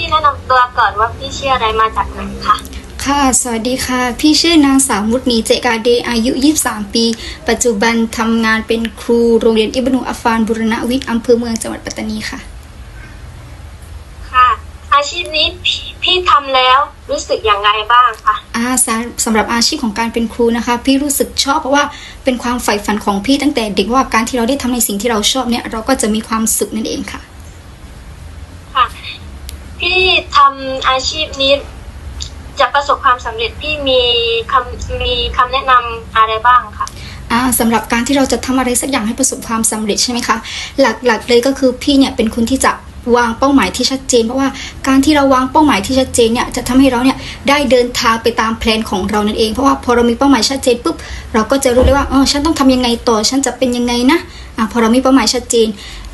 พี่แนะนำตัวก่อนว่าพี่ชื่ออะไรมาจากไหนคะ ค่ะ สวัสดีค่ะ พี่ชื่อนางสาวมุดนีเจกาเดอายุ 23 ปี ปัจจุบันทำงานเป็นครูโรงเรียนอิบนุอัฟฟานบุรณวิทย์อำเภอเมืองจังหวัดปัตตานีค่ะ ค่ะ อาชีพนี้พี่พี่ทำแล้วรู้สึกอย่างไรบ้างคะอาสาสำหรับอาชีพของการเป็นครูนะคะ พี่รู้สึกชอบเพราะว่าเป็นความใฝ่ฝันของพี่ตั้งแต่เด็กว่าการที่เราได้ทำในสิ่งที่เราชอบเนี่ยเราก็จะมีความสุขนั่นเองค่ะค่ะ พี่ทำอาชีพนี้จะประสบความสำเร็จพี่มีคำมีคำแนะนำอะไรบ้างคะอ่าสำหรับการที่เราจะทำอะไรสักอย่างให้ประสบความสำเร็จใช่ไหมคะหลักๆเลยก็คือพี่เนี่ยเป็นคนที่จะ วางเป้าหมายที่ชัดเจน เพราะว่าการที่เราวางเป้าหมายที่ชัดเจนเนี่ยจะทำให้เราเนี่ยได้เดินทางไปตามแผนของเรานั่นเองเพราะว่าพอเรามีเป้าหมายชัดเจนปุ๊บเราก็จะรู้เลยว่าอ๋อฉันต้องทำยังไงต่อฉันจะเป็นยังไงนะอ่าพอเรามีเป้าหมายชัดเจน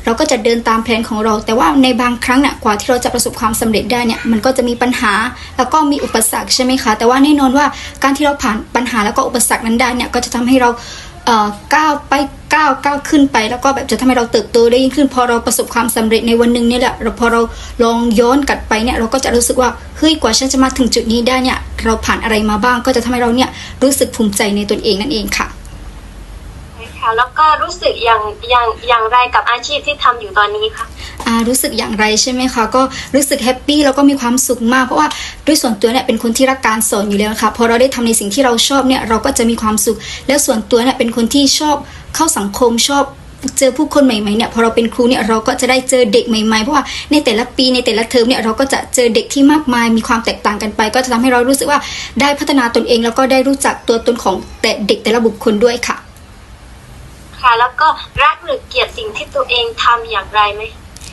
เราก็จะเดินตามแผนของเรา แต่ว่าในบางครั้งเนี่ยกว่าที่เราจะประสบความสำเร็จได้เนี่ยมันก็จะมีปัญหาแล้วก็มีอุปสรรคใช่ไหมคะ แต่ว่าแน่นอนว่าการที่เราผ่านปัญหาแล้วก็อุปสรรคนั้นได้เนี่ยก็จะทำให้เราเออก้าวไป ก้าวก้าวขึ้นไป แล้วก็แบบจะทำให้เราเติบโตได้ยิ่งขึ้น พอเราประสบความสำเร็จในวันหนึ่งเนี่ยแหละเราพอเราลองย้อนกลับไปเนี่ยเราก็จะรู้สึกว่าเฮ้ยกว่าฉันจะมาถึงจุดนี้ได้เนี่ยเราผ่านอะไรมาบ้างก็จะทำให้เราเนี่ยรู้สึกภูมิใจในตนเองนั่นเองค่ะ ค่ะ แล้วก็รู้สึกอย่างอย่างอย่างไรกับอาชีพที่ทำอยู่ตอนนี้คะอ่ารู้สึกอย่างไรใช่ไหมคะก็รู้สึกแฮปปี้แล้วก็มีความสุขมาก เพราะว่าด้วยส่วนตัวเนี่ยเป็นคนที่รักการสอนอยู่แล้วนะคะพอเราได้ทำในสิ่งที่เราชอบเนี่ยเราก็จะมีความสุข แล้วส่วนตัวเนี่ยเป็นคนที่ชอบเข้าสังคมชอบเจอผู้คนใหม่ๆเนี่ยพอเราเป็นครูเนี่ยเราก็จะได้เจอเด็กใหม่ๆ เพราะว่าในแต่ละปีในแต่ละเทอมเนี่ยเราก็จะเจอเด็กที่มากมายมีความแตกต่างกันไป ก็จะทำให้เรารู้สึกว่าได้พัฒนาตนเองแล้วก็ได้รู้จักตัวตนของแต่เด็กแต่ละบุคคลด้วยค่ะ ค่ะ แล้วก็รักหรือเกลียดสิ่งที่ตัวเองทำอย่างไรไหม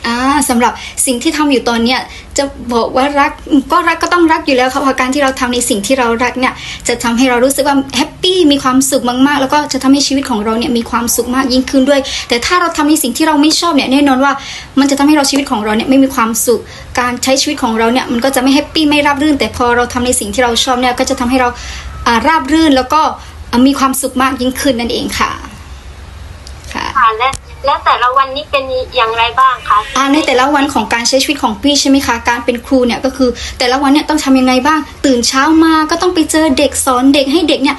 อ่าสำหรับสิ่งที่ทำอยู่ตอนเนี้ยจะบอกว่ารักก็รักก็ต้องรักอยู่แล้วค่ะเพราะการที่เราทำในสิ่งที่เรารักเนี่ยจะทำให้เรารู้สึกว่าแฮปปี้มีความสุขมากๆ แล้วก็จะทำให้ชีวิตของเราเนี่ยมีความสุขมากยิ่งขึ้นด้วย แต่ถ้าเราทำในสิ่งที่เราไม่ชอบเนี่ยแน่นอนว่า มันจะทำให้เราชีวิตของเราเนี่ยไม่มีความสุข การใช้ชีวิตของเราเนี่ยมันก็จะไม่แฮปปี้ไม่ราบรื่น แต่พอเราทำในสิ่งที่เราชอบเนี่ยก็จะทำให้เราอ่าราบรื่นแล้วก็มีความสุขมากยิ่งขึ้นนั่นเองค่ะ ค่ะและและแต่ละวันนี้เป็นอย่างไรบ้างคะอ่าในแต่ละวันของการใช้ชีวิตของพี่ใช่ไหมคะ การเป็นครูเนี่ยก็คือแต่ละวันเนี่ยต้องทำยังไงบ้าง ตื่นเช้ามาก็ต้องไปเจอเด็กสอนเด็กให้เด็กเนี่ย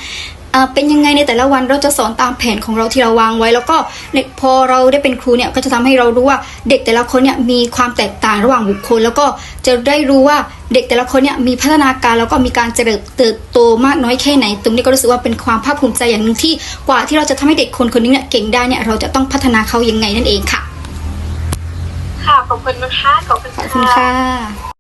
เป็นยังไงในแต่ละวันเราจะสอนตามแผนของเราที่เราวางไว้ แล้วก็พอเราได้เป็นครูเนี่ยก็จะทำให้เรารู้ว่าเด็กแต่ละคนเนี่ยมีความแตกต่างระหว่างบุคคล แล้วก็จะได้รู้ว่าเด็กแต่ละคนเนี่ยมีพัฒนาการแล้วก็มีการเจริญเติบโตมากน้อยแค่ไหน ตรงนี้ก็รู้สึกว่าเป็นความภาคภูมิใจอย่างหนึ่งที่กว่าที่เราจะทำให้เด็กคนคนนี้เนี่ยเก่งได้เนี่ยเราจะต้องพัฒนาเขายังไงนั่นเองค่ะ ค่ะขอบคุณนะคะขอบคุณขอบคุณค่ะ